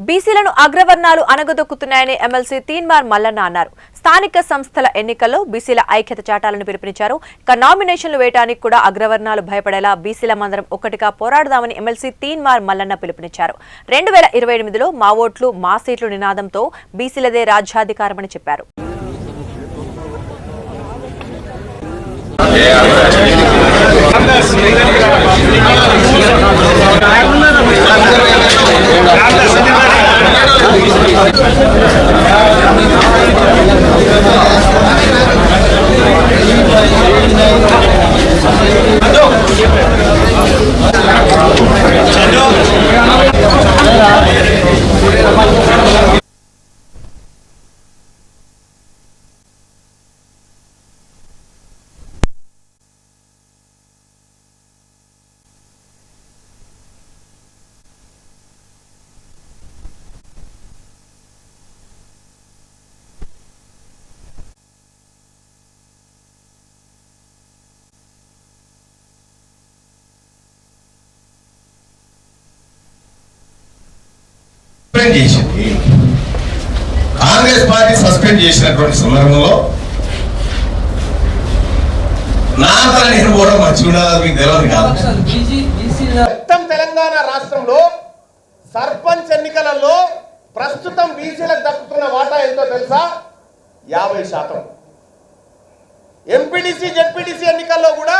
బీసీలను అగ్రవర్ణాలు అనగదొక్కుతున్నాయని ఎమ్మెల్సీ తీన్మార్ మల్లన్న అన్నారు. స్థానిక సంస్థల ఎన్నికల్లో బీసీల ఐక్యత చాటాలను పిలుపునిచ్చారు. ఇక నామినేషన్లు వేయడానికి కూడా అగ్రవర్ణాలు భయపడేలా బీసీల మందరం ఒక్కటిగా పోరాడదామని ఎమ్మెల్సీ తీన్మార్ మల్లన్న పిలుపునిచ్చారు. రెండు వేల ఇరవై ఎనిమిదిలో మా ఓట్లు మా సీట్లు నినాదంతో బీసీలదే రాజ్యాధికారమని చెప్పారు. సస్పెండ్ చేసింది. కాంగ్రెస్ పార్టీ సస్పెండ్ చేసినటువంటి సందర్భంలో నా తల నేను కూడా మంచిగా ఉండాలని మీకు తెలియదు కాదు. మొత్తం తెలంగాణ రాష్ట్రంలో సర్పంచ్ ఎన్నికలలో ప్రస్తుతం బీసీలకు దక్కుతున్న వాటా ఎంతో తెలుసా? యాభై శాతం. ఎంపీటీసీ జెడ్పీటీసీ ఎన్నికల్లో కూడా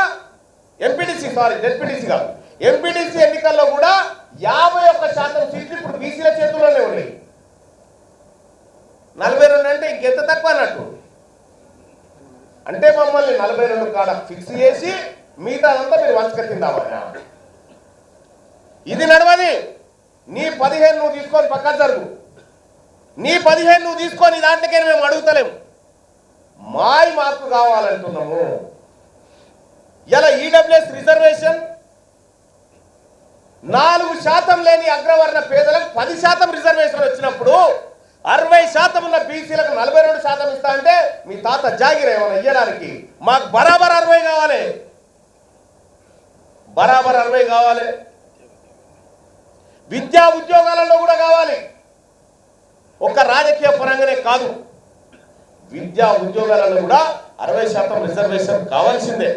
ఎంపీటీసీ సారీ జెడ్పీటీసీ కాదు ఎంపీటీసీ ఎన్నికల్లో కూడా యాభై ఒక్క శాతం సీట్లు ఇప్పుడు బీసీల చేతుల్లోనే ఉన్నాయి నలభై రెండు అంటే చెప్పాలట్టు. అంటే మమ్మల్ని నలభై రెండు కాడ ఫిక్స్ చేసి మిగతాదంతా మీరు వంచక తిందామన్నా. ఇది నడవని. నీ పదిహేను నువ్వు తీసుకొని పక్కన జరుగు. నీ పదిహేను నువ్వు తీసుకొని దాంట్లోకే మేము అడుగుతలేము. మాయి మార్పు కావాలంటున్నాము. ఇలా ఈడబ్ల్యూఎస్ రిజర్వేషన్ నాలుగు శాతం లేని అగ్రవర్ణ పేదలకు పది శాతం రిజర్వేషన్ వచ్చినప్పుడు అరవై శాతం ఉన్న బీసీలకు నలభై రెండు శాతం ఇస్తా అంటే మీ తాత జాగిర్ ఏమైనా ఇయ్యడానికి? మాకు బరాబర్ అరవై కావాలి. బరాబర్ అరవై కావాలి. విద్యా ఉద్యోగాలలో కూడా కావాలి. ఒక రాజకీయ పరంగానే కాదు. విద్యా ఉద్యోగాలలో కూడా అరవై శాతం రిజర్వేషన్ కావాల్సిందే.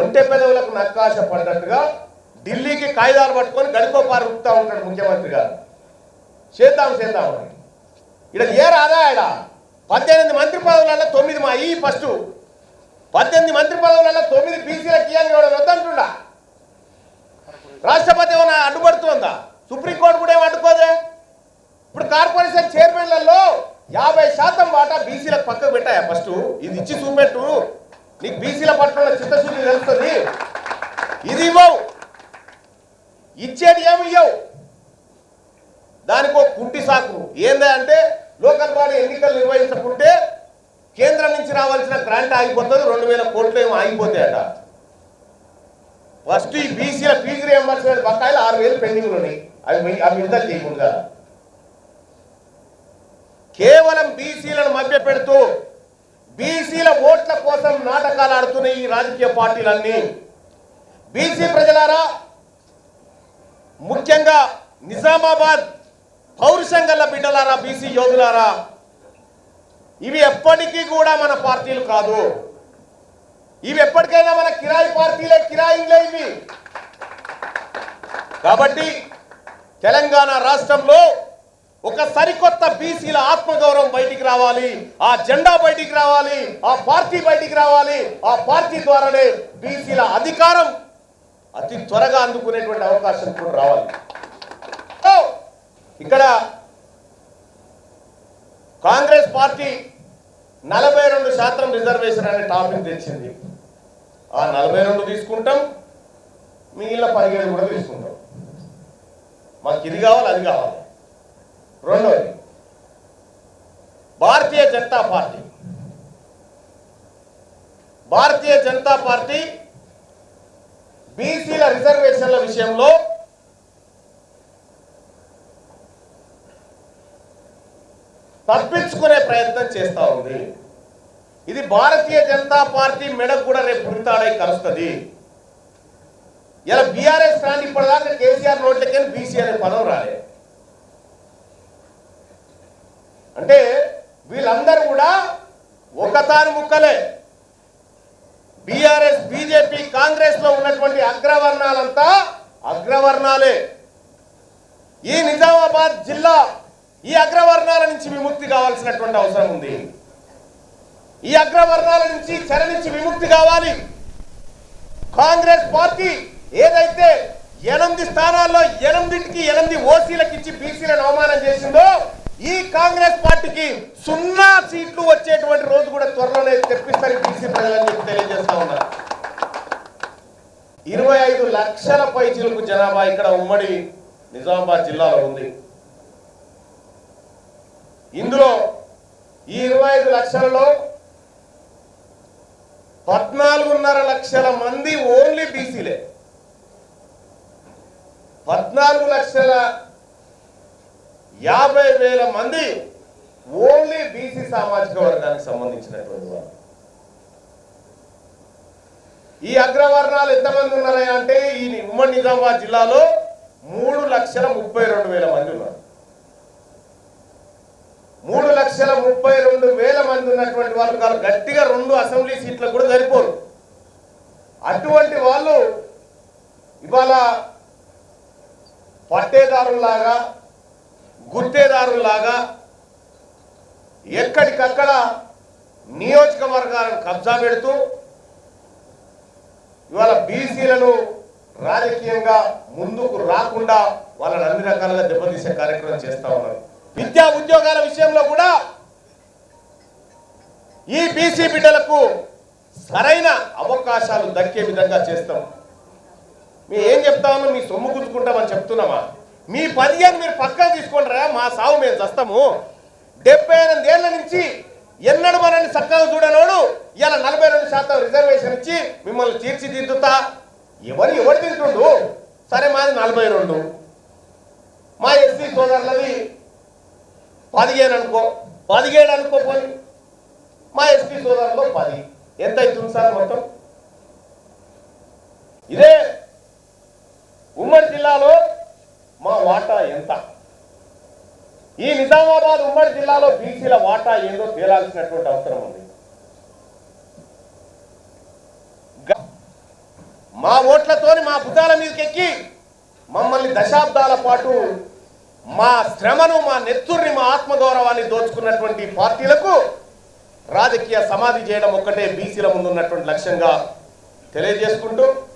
ఒంటె పెదవులకు నక్కాశ పడ్డట్టుగా ఢిల్లీకి కాగితాలు పట్టుకొని గడికో పారుతా ఉంటాడు ముఖ్యమంత్రి గారు. చేద్దాం చేద్దాం. ఇక్కడ ఏ రాదా ఆడ పద్దెనిమిది మంత్రి పదవులలో తొమ్మిది మా ఈ ఫస్ట్. పద్దెనిమిది మంత్రి పదవులలో తొమ్మిది బీసీలకు ఇవ్వాలి కూడా వద్దంటుండా? రాష్ట్రపతి ఏమైనా అడ్డుపడుతుందా? సుప్రీంకోర్టు కూడా ఏమి అడ్డుకోదే ఇప్పుడు కార్పొరేషన్ చైర్మన్లలో యాభై శాతం వాటా బీసీలకు పక్కకు పెట్టాయా ఫస్ట్? ఇది ఇచ్చి చూపెట్టు. నీకు బీసీల పట్ల చిత్తశుద్ధి తెలుస్తుంది. ఇది ఇవ్వవు. ఇచ్చేది ఏమి ఇవ్వవు దానికో కుంటి సాకు ఏందా అంటే లోకల్ బాడీ ఎన్నికలు నిర్వహించకుంటే కేంద్రం నుంచి రావాల్సిన గ్రాంట్ ఆగిపోతుంది రెండు వేల కోట్లు ఏమో ఆగిపోతాయట. ఫస్ట్ ఈ బీసీల ఫీజు రియంబర్స్మెంట్ బకాయిలు ఆరు వేలు పెండింగ్లు ఉన్నాయి. అవి మీ- అవి విడుదల చేయకుండా కేవలం బీసీలను మభ్యపెడుతూ బీసీల ఓట్ల కోసం నాటకాలు ఆడుతున్న ఈ రాజకీయ పార్టీలన్నీ బీసీ ప్రజలారా ముఖ్యంగా నిజామాబాద్ పౌరుషం గల బిడ్డలారా బీసీ యోధులారా ఇవి ఎప్పటికీ కూడా మన పార్టీలు కాదు. ఇవి ఎప్పటికైనా మన కిరాయి పార్టీలే కిరాయిలే ఇవి. కాబట్టి తెలంగాణ రాష్ట్రంలో ఒక సరికొత్త బీసీల ఆత్మగౌరవం బయటికి రావాలి. ఆ జెండా బయటికి రావాలి. ఆ పార్టీ బయటికి రావాలి. ఆ పార్టీ ద్వారానే బీసీల అధికారం అతి త్వరగా అందుకునేటువంటి అవకాశం కూడా రావాలి. ఇక్కడ కాంగ్రెస్ పార్టీ నలభై రెండు శాతం రిజర్వేషన్ అనే టాపిక్ తెచ్చింది. ఆ నలభై రెండు తీసుకుంటాం మిగిలిన పదిహేడు కూడా తీసుకుంటాం. మాకు ఇది కావాలి అది కావాలి. రెండోది భారతీయ జనతా పార్టీ. భారతీయ జనతా పార్టీ బీసీల రిజర్వేషన్ల విషయంలో తప్పించుకునే ప్రయత్నం చేస్తా ఉంది. ఇది భారతీయ జనతా పార్టీ మెడకు కూడా రేపు పురితాడై కలుస్తుంది ఇలా బీఆర్ఎస్ రాని ఇప్పటిదాకా కేసీఆర్ నోట్లకి బీసీ అనే పదం రాలే. అంటే వీళ్ళందరూ కూడా ఒకతాను ముక్కలే. బీఆర్ఎస్ బీజేపీ కాంగ్రెస్లో ఉన్నటువంటి అగ్రవర్ణాలంతా అగ్రవర్ణాలే. ఈ నిజామాబాద్ జిల్లా ఈ అగ్రవర్ణాల నుంచి విముక్తి కావాల్సినటువంటి అవసరం ఉంది. ఈ అగ్రవర్ణాల నుంచి చెర నుంచి విముక్తి కావాలి. కాంగ్రెస్ పార్టీ ఏదైతే ఎనిమిది స్థానాల్లో ఎనిమిదింటికి ఎనిమిది ఓసీలకు ఇచ్చి బీసీలను అవమానం చేసిందో ఈ కాంగ్రెస్ పార్టీకి సున్నా సీట్లు వచ్చేటువంటి రోజు కూడా త్వరలోనే తెప్పిస్తారని బీసీ ప్రజలని చెప్పి తెలియజేస్తా ఉన్నారు. ఇరవై ఐదు లక్షల పైచీలకు జనాభా ఇక్కడ ఉమ్మడి నిజామాబాద్ జిల్లాలో ఉంది. ఇందులో ఈ ఇరవై ఐదు లక్షలలో పద్నాలుగున్నర లక్షల మంది ఓన్లీ బీసీలే. పద్నాలుగు లక్షల యాభై వేల మంది ఓన్లీ బీసీ సామాజిక వర్గానికి సంబంధించినటువంటి వారు ఈ అగ్రవర్ణాలు ఎంతమంది ఉన్నారా అంటే ఈ ఉమ్మడి నిజామాబాద్ జిల్లాలో మూడు లక్షల ముప్పై రెండు వేల మంది ఉన్నారు. మూడు లక్షల ముప్పై రెండు వేల మంది ఉన్నటువంటి వాళ్ళు కాదు గట్టిగా రెండు అసెంబ్లీ సీట్లకు కూడా సరిపోరు. అటువంటి వాళ్ళు ఇవాళ పట్టేదారులాగా గుత్తేదారుల్లాగా ఎక్కడికక్కడ నియోజకవర్గాలను కబ్జా పెడుతూ ఇవాళ బీసీలను రాజకీయంగా ముందుకు రాకుండా వాళ్ళని అన్ని రకాలుగా దెబ్బతీసే కార్యక్రమం చేస్తూ ఉన్నారు. విద్యా ఉద్యోగాల విషయంలో కూడా ఈ బీసీ బిడ్డలకు సరైన అవకాశాలు దక్కే విధంగా చేస్తాం. మేమేం ఏం చెప్తామో మీ సొమ్ము గుంజుకుంటామని చెప్తున్నామా? మీ పదిహేను మీరు పక్కన తీసుకుంటారా మా సావు మేము చస్తాము. డెబ్బై ఎనిమిది ఏళ్ళ నుంచి ఎన్నడు మనల్ని చక్కగా చూడనోడు ఇలా నలభై రెండు శాతం రిజర్వేషన్ ఇచ్చి మిమ్మల్ని తీర్చిదిద్దుతా. ఎవరు ఎవరు తింటుండు సరే మాది నలభై రెండు. మా ఎస్సీ సోదరులది పదిహేను అనుకో పదిహేడు అనుకోపోయి మా ఎస్పీ సోదరులో పది. ఎంత అవుతుంది సార్ మొత్తం? ఇదే ఉమ్మడి జిల్లాలో మా వాటా ఎంత? ఈ నిజామాబాద్ ఉమ్మడి జిల్లాలో బీసీల వాటా ఏందో తేలాల్సినటువంటి అవసరం ఉంది. మా ఓట్లతోని మా భుజాల మీదకెక్కి మమ్మల్ని దశాబ్దాల పాటు మా శ్రమను మా నెత్తుర్ని మా ఆత్మగౌరవాన్ని దోచుకున్నటువంటి పార్టీలకు రాజకీయ సమాధి చేయడం ఒక్కటే బీసీల ముందున్నటువంటి లక్ష్యంగా తెలియజేసుకుంటూ